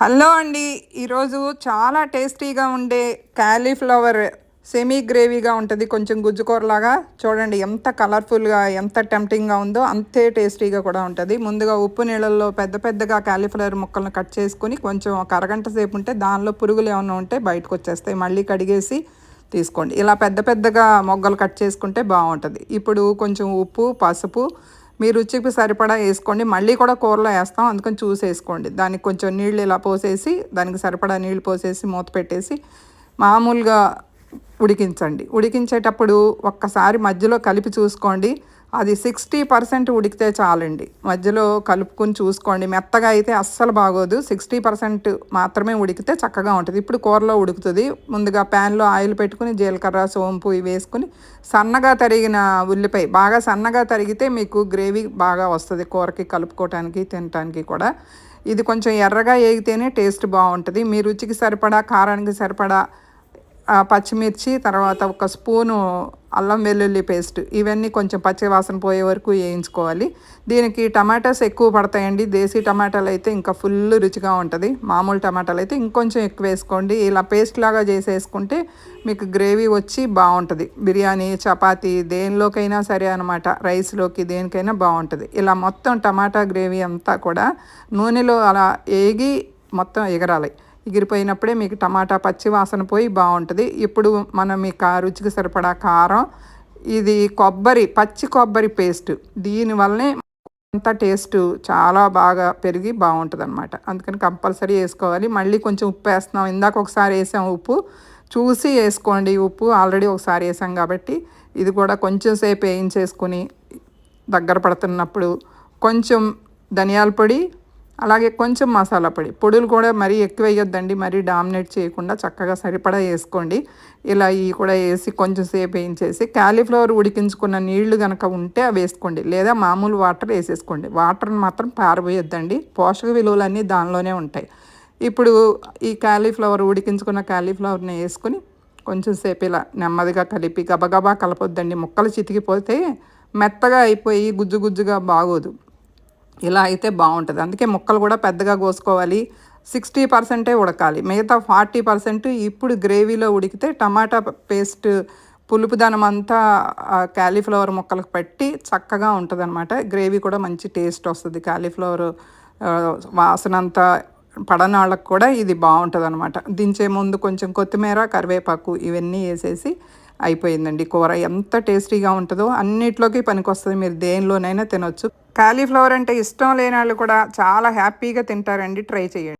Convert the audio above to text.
Hello అండి. ఈరోజు చాలా టేస్టీగా ఉండే క్యాలీఫ్లవర్ సెమీ గ్రేవీగా ఉంటుంది. కొంచెం గుజ్జుకూరలాగా. చూడండి ఎంత కలర్ఫుల్గా ఎంత టెంప్టింగ్గా ఉందో అంతే టేస్టీగా కూడా ఉంటుంది. ముందుగా ఉప్పు నీళ్ళల్లో పెద్ద పెద్దగా క్యాలీఫ్లవర్ ముక్కలను కట్ చేసుకొని కొంచెం ఒక అరగంట సేపు ఉంటే దానిలో పురుగులు ఏమైనా ఉంటే బయటకు వచ్చేస్తాయి. మళ్ళీ కడిగేసి తీసుకోండి. ఇలా పెద్ద పెద్దగా మొగ్గలు కట్ చేసుకుంటే బాగుంటుంది. ఇప్పుడు కొంచెం ఉప్పు పసుపు మీ రుచికి సరిపడా వేసుకోండి. మళ్ళీ కూడా కూరలో వేస్తాం. అందుకని చూసి వేసుకోండి. దానికి కొంచెం నీళ్ళు ఇలా పోసేసి దానికి సరిపడా నీళ్ళు పోసేసి మూత పెట్టేసి మామూలుగా ఉడికించండి. ఉడికించేటప్పుడు ఒక్కసారి మధ్యలో కలిపి చూసుకోండి. అది సిక్స్టీ పర్సెంట్ ఉడికితే చాలండి. మధ్యలో కలుపుకొని చూసుకోండి. మెత్తగా అయితే అస్సలు బాగోదు. సిక్స్టీ పర్సెంట్ మాత్రమే ఉడికితే చక్కగా ఉంటుంది. ఇప్పుడు కూరలో ఉడుకుతుంది. ముందుగా ప్యాన్లో ఆయిల్ పెట్టుకుని జీలకర్ర సోంపు ఇవి వేసుకుని సన్నగా తరిగిన ఉల్లిపాయ బాగా సన్నగా తరిగితే మీకు గ్రేవీ బాగా వస్తుంది. కూరకి కలుపుకోవటానికి తినటానికి కూడా. ఇది కొంచెం ఎర్రగా వేగితేనే టేస్ట్ బాగుంటుంది. మీ రుచికి సరిపడా కారానికి సరిపడా పచ్చిమిర్చి తర్వాత ఒక స్పూను అల్లం వెల్లుల్లి పేస్ట్. ఇవన్నీ కొంచెం పచ్చి వాసన పోయే వరకు వేయించుకోవాలి. దీనికి టమాటాస్ ఎక్కువ పడతాయండి. దేశీ టమాటాలు అయితే ఇంకా ఫుల్ రుచిగా ఉంటుంది. మామూలు టమాటాలు అయితే ఇంకొంచెం ఎక్కువ వేసుకోండి. ఇలా పేస్ట్ లాగా చేసేసుకుంటే మీకు గ్రేవీ వచ్చి బాగుంటుంది. బిర్యానీ చపాతీ దేనిలోకైనా సరే అనమాట రైస్లోకి దేనికైనా బాగుంటుంది. ఇలా మొత్తం టమాటా గ్రేవీ అంతా కూడా నూనెలో అలా ఏగి మొత్తం ఎగరాలి. ఎగిరిపోయినప్పుడే మీకు టమాటా పచ్చి వాసన పోయి బాగుంటుంది. ఇప్పుడు మనం మీ రుచికి సరిపడా కారం ఇది కొబ్బరి పచ్చి కొబ్బరి పేస్ట్. దీనివల్లనే అంత టేస్ట్ చాలా బాగా పెరిగి బాగుంటుంది అనమాట అందుకని కంపల్సరీ వేసుకోవాలి. మళ్ళీ కొంచెం ఉప్పు వేస్తున్నాం. ఇందాక ఒకసారి వేసాం ఉప్పు. చూసి వేసుకోండి. ఉప్పు ఆల్రెడీ ఒకసారి వేసాం కాబట్టి ఇది కూడా కొంచెం సేపు వేయించేసుకొని దగ్గర పడుతున్నప్పుడు కొంచెం ధనియాల పొడి అలాగే కొంచెం మసాలా పొడి. పొడులు కూడా మరీ ఎక్కువ వేయొద్దండి. మరీ డామినేట్ చేయకుండా చక్కగా సరిపడా వేసుకోండి. ఇలా ఇవి కూడా వేసి కొంచెం సేపు వేయించేసి క్యాలీఫ్లవర్ ఉడికించుకున్న నీళ్ళు కనుక ఉంటే అవి వేసుకోండి. లేదా మామూలు వాటర్ వేసేసుకోండి. వాటర్ని మాత్రం పారబోయొద్దండి. పోషక విలువలన్నీ దానిలోనే ఉంటాయి. ఇప్పుడు ఈ క్యాలీఫ్లవర్ ఉడికించుకున్న క్యాలీఫ్లవర్ని వేసుకుని కొంచెం సేపు ఇలా నెమ్మదిగా కలిపి గబగబా కలపొద్దండి. ముక్కలు చితికిపోతే మెత్తగా అయిపోయి గుజ్జు గుజ్జుగా బాగోదు. ఇలా అయితే బాగుంటుంది. అందుకే ముక్కలు కూడా పెద్దగా కోసుకోవాలి. సిక్స్టీ పర్సెంటే ఉడకాలి. మిగతా ఫార్టీ పర్సెంట్ ఇప్పుడు గ్రేవీలో ఉడికితే టమాటా పేస్ట్ పులుపుదనం అంతా క్యాలీఫ్లవర్ ముక్కలకు పెట్టి చక్కగా ఉంటుంది అనమాట గ్రేవీ కూడా మంచి టేస్ట్ వస్తుంది. క్యాలీఫ్లవర్ వాసన అంతా పడనాళ్ళకు కూడా ఇది బాగుంటుంది అనమాట దించే ముందు కొంచెం కొత్తిమీర కరివేపాకు ఇవన్నీ వేసేసి అయిపోయిందండి. కూర ఎంత టేస్టీగా ఉంటుందో అన్నిట్లోకి పనికొస్తుంది. మీరు దేనిలోనైనా తినొచ్చు. కాలీఫ్లవర్ అంటే ఇష్టం లేని వాళ్ళు కూడా చాలా హ్యాపీగా తింటారండి. ట్రై చేయండి.